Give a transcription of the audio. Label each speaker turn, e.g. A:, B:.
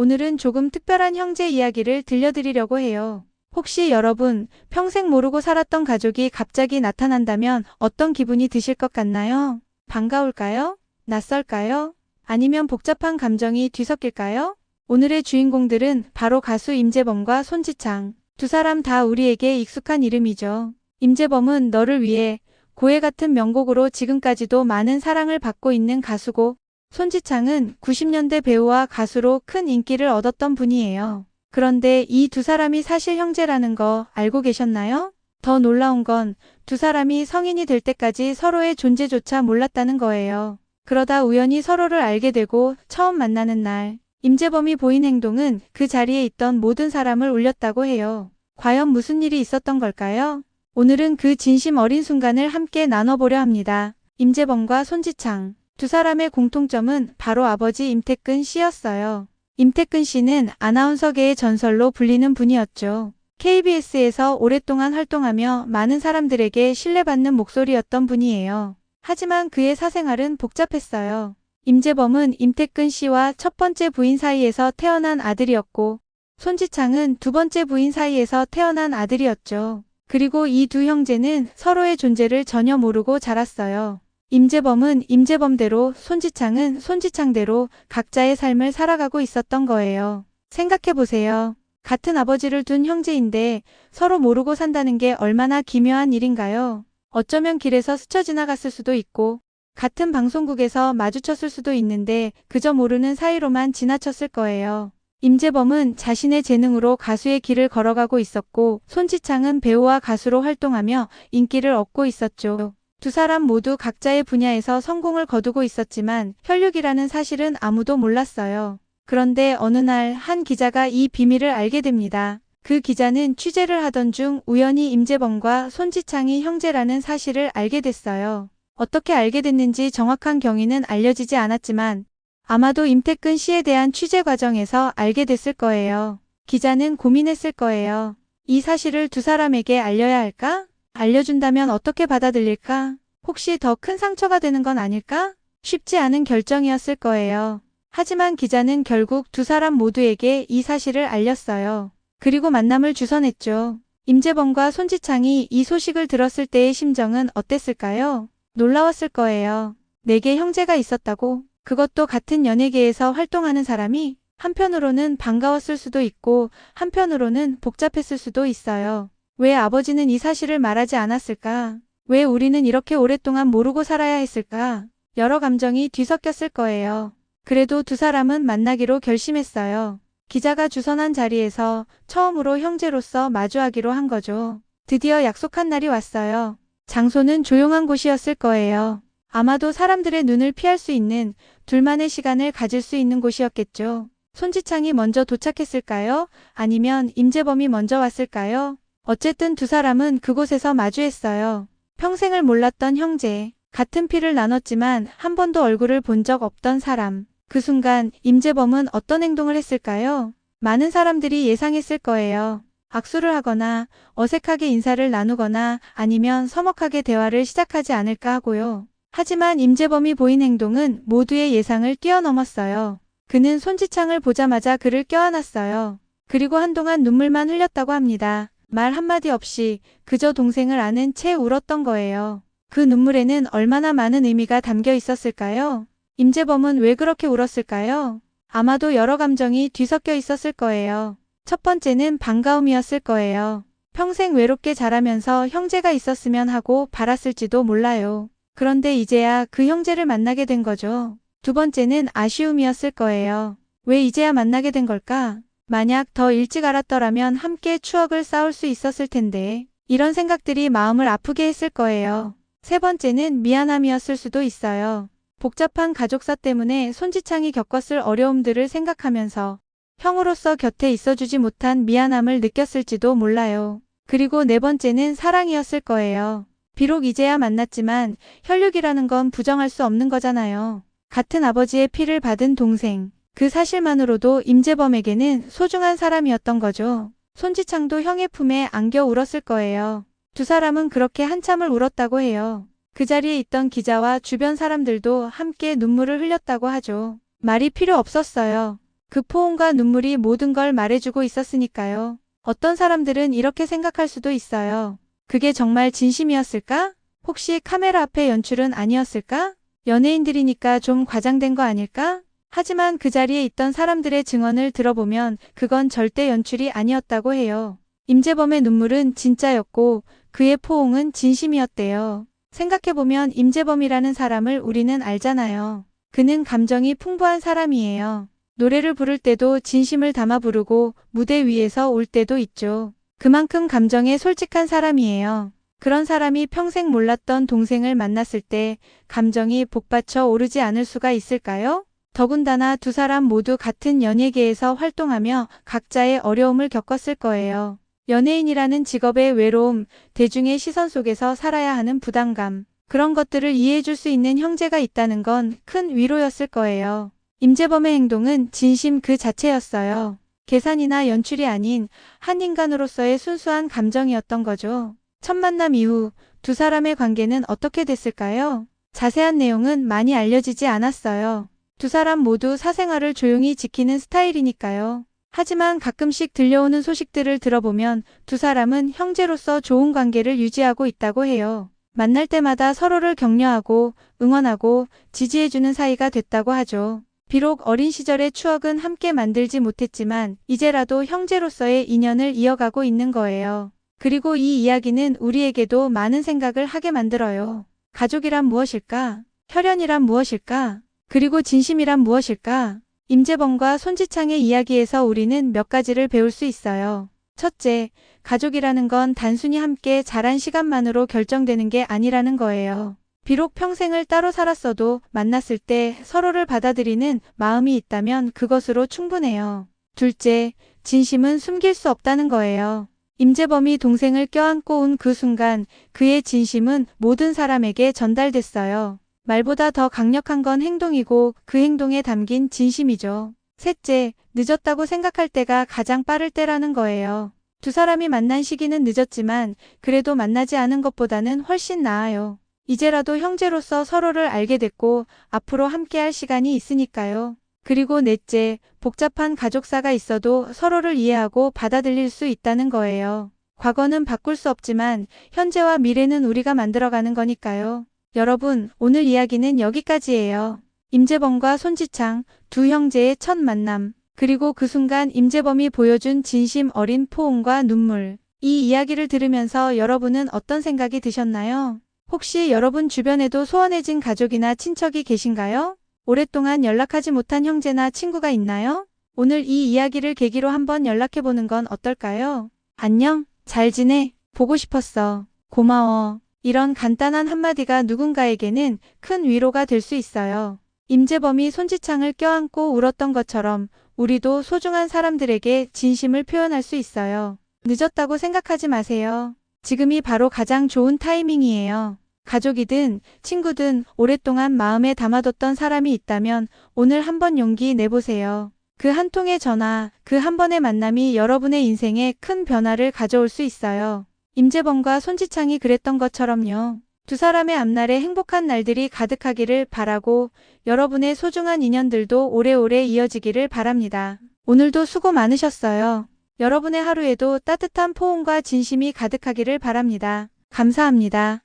A: 오늘은 조금 특별한 형제 이야기를 들려드리려고 해요. 혹시 여러분 평생 모르고 살았던 가족이 갑자기 나타난다면 어떤 기분이 드실 것 같나요? 반가울까요? 낯설까요? 아니면 복잡한 감정이 뒤섞일까요? 오늘의 주인공들은 바로 가수 임재범과 손지창. 두 사람 다 우리에게 익숙한 이름이죠. 임재범은 너를 위해 고해 같은 명곡으로 지금까지도 많은 사랑을 받고 있는 가수고, 손지창은 90년대 배우와 가수로 큰 인기를 얻었던 분이에요. 그런데 이 두 사람이 사실 형제라는 거 알고 계셨나요? 더 놀라운 건 두 사람이 성인이 될 때까지 서로의 존재조차 몰랐다는 거예요. 그러다 우연히 서로를 알게 되고 처음 만나는 날, 임재범이 보인 행동은 그 자리에 있던 모든 사람을 울렸다고 해요. 과연 무슨 일이 있었던 걸까요? 오늘은 그 진심 어린 순간을 함께 나눠보려 합니다. 임재범과 손지창. 두 사람의 공통점은 바로 아버지 임태근 씨였어요. 임태근 씨는 아나운서계의 전설로 불리는 분이었죠. KBS에서 오랫동안 활동하며 많은 사람들에게 신뢰받는 목소리였던 분이에요. 하지만 그의 사생활은 복잡했어요. 임재범은 임태근 씨와 첫 번째 부인 사이에서 태어난 아들이었고, 손지창은 두 번째 부인 사이에서 태어난 아들이었죠. 그리고 이 두 형제는 서로의 존재를 전혀 모르고 자랐어요. 임재범은 임재범대로, 손지창은 손지창대로 각자의 삶을 살아가고 있었던 거예요. 생각해보세요. 같은 아버지를 둔 형제인데 서로 모르고 산다는 게 얼마나 기묘한 일인가요? 어쩌면 길에서 스쳐 지나갔을 수도 있고, 같은 방송국에서 마주쳤을 수도 있는데 그저 모르는 사이로만 지나쳤을 거예요. 임재범은 자신의 재능으로 가수의 길을 걸어가고 있었고, 손지창은 배우와 가수로 활동하며 인기를 얻고 있었죠. 두 사람 모두 각자의 분야에서 성공을 거두고 있었지만 혈육이라는 사실은 아무도 몰랐어요. 그런데 어느 날 한 기자가 이 비밀을 알게 됩니다. 그 기자는 취재를 하던 중 우연히 임재범과 손지창이 형제라는 사실을 알게 됐어요. 어떻게 알게 됐는지 정확한 경위는 알려지지 않았지만 아마도 임태근 씨에 대한 취재 과정에서 알게 됐을 거예요. 기자는 고민했을 거예요. 이 사실을 두 사람에게 알려야 할까? 알려준다면 어떻게 받아들일까? 혹시 더 큰 상처가 되는 건 아닐까? 쉽지 않은 결정이었을 거예요. 하지만 기자는 결국 두 사람 모두에게 이 사실을 알렸어요. 그리고 만남을 주선했죠. 임재범과 손지창이 이 소식을 들었을 때의 심정은 어땠을까요? 놀라웠을 거예요. 내게 형제가 있었다고, 그것도 같은 연예계에서 활동하는 사람이 한편으로는 반가웠을 수도 있고 한편으로는 복잡했을 수도 있어요. 왜 아버지는 이 사실을 말하지 않았을까? 왜 우리는 이렇게 오랫동안 모르고 살아야 했을까? 여러 감정이 뒤섞였을 거예요. 그래도 두 사람은 만나기로 결심했어요. 기자가 주선한 자리에서 처음으로 형제로서 마주하기로 한 거죠. 드디어 약속한 날이 왔어요. 장소는 조용한 곳이었을 거예요. 아마도 사람들의 눈을 피할 수 있는 둘만의 시간을 가질 수 있는 곳이었겠죠. 손지창이 먼저 도착했을까요? 아니면 임재범이 먼저 왔을까요? 어쨌든 두 사람은 그곳에서 마주했어요. 평생을 몰랐던 형제, 같은 피를 나눴지만 한 번도 얼굴을 본 적 없던 사람. 그 순간 임재범은 어떤 행동을 했을까요? 많은 사람들이 예상했을 거예요. 악수를 하거나 어색하게 인사를 나누거나 아니면 서먹하게 대화를 시작하지 않을까 하고요. 하지만 임재범이 보인 행동은 모두의 예상을 뛰어넘었어요. 그는 손지창을 보자마자 그를 껴안았어요. 그리고 한동안 눈물만 흘렸다고 합니다. 말 한마디 없이 그저 동생을 아는 채 울었던 거예요. 그 눈물에는 얼마나 많은 의미가 담겨 있었을까요? 임재범은 왜 그렇게 울었을까요? 아마도 여러 감정이 뒤섞여 있었을 거예요. 첫 번째는 반가움이었을 거예요. 평생 외롭게 자라면서 형제가 있었으면 하고 바랐을지도 몰라요. 그런데 이제야 그 형제를 만나게 된 거죠. 두 번째는 아쉬움이었을 거예요. 왜 이제야 만나게 된 걸까? 만약 더 일찍 알았더라면 함께 추억을 쌓을 수 있었을 텐데. 이런 생각들이 마음을 아프게 했을 거예요. 세 번째는 미안함이었을 수도 있어요. 복잡한 가족사 때문에 손지창이 겪었을 어려움들을 생각하면서 형으로서 곁에 있어주지 못한 미안함을 느꼈을지도 몰라요. 그리고 네 번째는 사랑이었을 거예요. 비록 이제야 만났지만 혈육이라는 건 부정할 수 없는 거잖아요. 같은 아버지의 피를 받은 동생. 그 사실만으로도 임재범에게는 소중한 사람이었던 거죠. 손지창도 형의 품에 안겨 울었을 거예요. 두 사람은 그렇게 한참을 울었다고 해요. 그 자리에 있던 기자와 주변 사람들도 함께 눈물을 흘렸다고 하죠. 말이 필요 없었어요. 그 포옹과 눈물이 모든 걸 말해주고 있었으니까요. 어떤 사람들은 이렇게 생각할 수도 있어요. 그게 정말 진심이었을까? 혹시 카메라 앞의 연출은 아니었을까? 연예인들이니까 좀 과장된 거 아닐까? 하지만 그 자리에 있던 사람들의 증언을 들어보면 그건 절대 연출이 아니었다고 해요. 임재범의 눈물은 진짜였고 그의 포옹은 진심이었대요. 생각해보면 임재범이라는 사람을 우리는 알잖아요. 그는 감정이 풍부한 사람이에요. 노래를 부를 때도 진심을 담아 부르고 무대 위에서 울 때도 있죠. 그만큼 감정에 솔직한 사람이에요. 그런 사람이 평생 몰랐던 동생을 만났을 때 감정이 복받쳐 오르지 않을 수가 있을까요? 더군다나 두 사람 모두 같은 연예계에서 활동하며 각자의 어려움을 겪었을 거예요. 연예인이라는 직업의 외로움, 대중의 시선 속에서 살아야 하는 부담감, 그런 것들을 이해해줄 수 있는 형제가 있다는 건 큰 위로였을 거예요. 임재범의 행동은 진심 그 자체였어요. 계산이나 연출이 아닌 한 인간으로서의 순수한 감정이었던 거죠. 첫 만남 이후 두 사람의 관계는 어떻게 됐을까요? 자세한 내용은 많이 알려지지 않았어요. 두 사람 모두 사생활을 조용히 지키는 스타일이니까요. 하지만 가끔씩 들려오는 소식들을 들어보면 두 사람은 형제로서 좋은 관계를 유지하고 있다고 해요. 만날 때마다 서로를 격려하고 응원하고 지지해주는 사이가 됐다고 하죠. 비록 어린 시절의 추억은 함께 만들지 못했지만 이제라도 형제로서의 인연을 이어가고 있는 거예요. 그리고 이 이야기는 우리에게도 많은 생각을 하게 만들어요. 가족이란 무엇일까? 혈연이란 무엇일까? 그리고 진심이란 무엇일까? 임재범과 손지창의 이야기에서 우리는 몇 가지를 배울 수 있어요. 첫째, 가족이라는 건 단순히 함께 자란 시간만으로 결정되는 게 아니라는 거예요. 비록 평생을 따로 살았어도 만났을 때 서로를 받아들이는 마음이 있다면 그것으로 충분해요. 둘째, 진심은 숨길 수 없다는 거예요. 임재범이 동생을 껴안고 온 그 순간 그의 진심은 모든 사람에게 전달됐어요. 말보다 더 강력한 건 행동이고 그 행동에 담긴 진심이죠. 셋째, 늦었다고 생각할 때가 가장 빠를 때라는 거예요. 두 사람이 만난 시기는 늦었지만 그래도 만나지 않은 것보다는 훨씬 나아요. 이제라도 형제로서 서로를 알게 됐고 앞으로 함께할 시간이 있으니까요. 그리고 넷째, 복잡한 가족사가 있어도 서로를 이해하고 받아들일 수 있다는 거예요. 과거는 바꿀 수 없지만 현재와 미래는 우리가 만들어가는 거니까요. 여러분, 오늘 이야기는 여기까지예요. 임재범과 손지창, 두 형제의 첫 만남, 그리고 그 순간 임재범이 보여준 진심 어린 포옹과 눈물. 이 이야기를 들으면서 여러분은 어떤 생각이 드셨나요? 혹시 여러분 주변에도 소원해진 가족이나 친척이 계신가요? 오랫동안 연락하지 못한 형제나 친구가 있나요? 오늘 이 이야기를 계기로 한번 연락해보는 건 어떨까요? 안녕, 잘 지내, 보고 싶었어, 고마워. 이런 간단한 한마디가 누군가에게는 큰 위로가 될 수 있어요. 임재범이 손지창을 껴안고 울었던 것처럼 우리도 소중한 사람들에게 진심을 표현할 수 있어요. 늦었다고 생각하지 마세요. 지금이 바로 가장 좋은 타이밍이에요. 가족이든 친구든 오랫동안 마음에 담아뒀던 사람이 있다면 오늘 한번 용기 내보세요. 그 한 통의 전화, 그 한 번의 만남이 여러분의 인생에 큰 변화를 가져올 수 있어요. 임재범과 손지창이 그랬던 것처럼요. 두 사람의 앞날에 행복한 날들이 가득하기를 바라고 여러분의 소중한 인연들도 오래오래 이어지기를 바랍니다. 오늘도 수고 많으셨어요. 여러분의 하루에도 따뜻한 포옹과 진심이 가득하기를 바랍니다. 감사합니다.